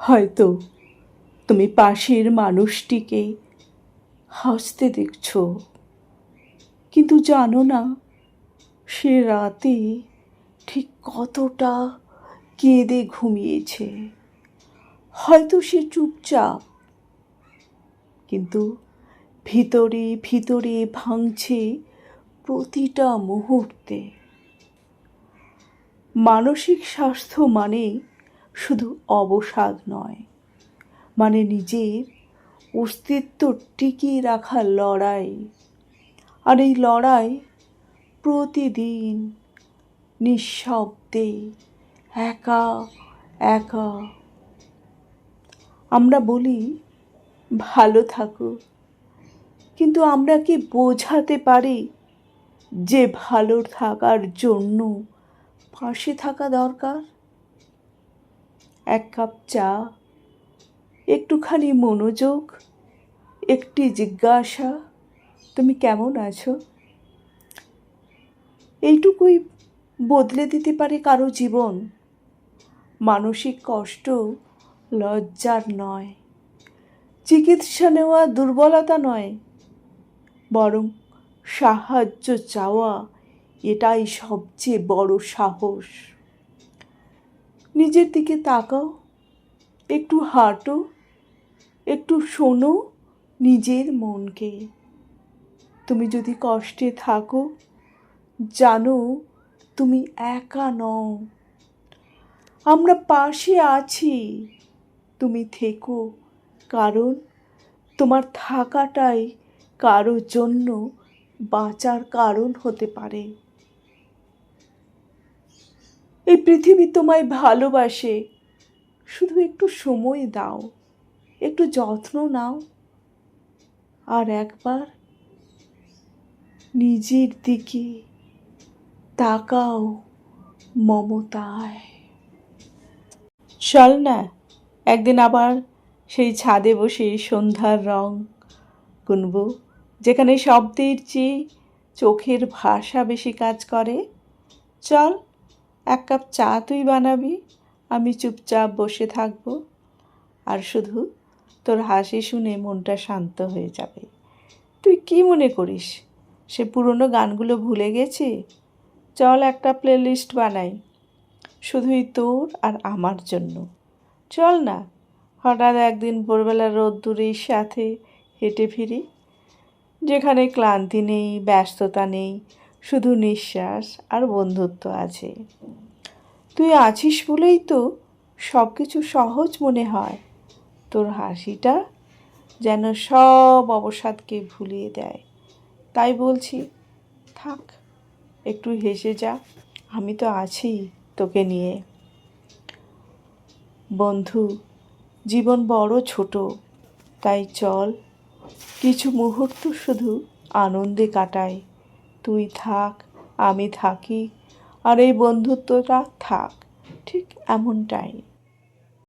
হয়তো তুমি পাশের মানুষটিকে হাসতে দেখছ। কিন্তু জানো না, সে রাতে ঠিক কতটা কেঁদে ঘুমিয়েছে। হয়তো সে চুপচাপ, কিন্তু ভিতরে ভিতরে ভাঙছে প্রতিটা মুহূর্তে। মানসিক স্বাস্থ্য মানে শুধু অবসাদ নয় মানে নিজের অস্তিত্ব টিকিয়ে রাখার লড়াই। আর এই লড়াই প্রতিদিন নিঃশব্দে একা একা। আমরা বলি, ভালো থাকো। কিন্তু আমরা কি বোঝাতে পারি যে ভালো থাকার জন্য পাশে থাকা দরকার? এক কাপ চা, একটুখানি মনোযোগ, একটি জিজ্ঞাসা, তুমি কেমন আছো? এইটুকুই বদলে দিতে পারে কারও জীবন। মানসিক কষ্ট লজ্জার নয়, চিকিৎসা নেওয়া দুর্বলতা নয়, বরং সাহায্য চাওয়া এটাই সবচেয়ে বড় সাহস। নিজের দিকে তাকাও, একটু হাঁটো, একটু শোনো নিজের মনকে। তুমি যদি কষ্টে থাকো, জানো তুমি একা নও। আমরা পাশে আছি, তুমি থেকো, কারণ তোমার থাকাটাই কারোর জন্য বাঁচার কারণ হতে পারে। এই পৃথিবী তোমায় ভালোবাসে। শুধু একটু সময় দাও, একটু যত্ন নাও। আর একবার নিজের দিকে তাকাও মমতায়। চল না, একদিন আবার সেই ছাদে বসে সন্ধ্যার রং গুনব, যেখানে শব্দের চেয়ে চোখের ভাষা বেশি কাজ করে। চল এক কাপ চা তুই বানাবি, আমি চুপচাপ বসে থাকব। আর শুধু তোর হাসি শুনে মনটা শান্ত হয়ে যাবে। তুই কি মনে করিস, সে পুরনো গানগুলো ভুলে গেছে? চল একটা প্লেলিস্ট বানাই, শুধুই তোর আর আমার জন্য। চল না, হঠাৎ একদিন ভোরবেলা রোদ্দুরের সাথে হেঁটে ফিরি, যেখানে ক্লান্তি নেই, ব্যস্ততা নেই শুধু নিঃশ্বাস আর বন্ধুত্ব আছে। তুই আছিস বলেই তো সব কিছু সহজ মনে হয়। তোর হাসিটা যেন সব অবসাদকে ভুলিয়ে দেয়। তাই বলছি, থাক, একটু হেসে যা, আমি তো আছি তোকে নিয়ে। বন্ধু, জীবন বড় ছোট, তাই চল, কিছু মুহূর্ত শুধু আনন্দে কাটাই। তুই থাক আমি থাকি আর এই বন্ধুত্বটা থাক ঠিক এমনটাই।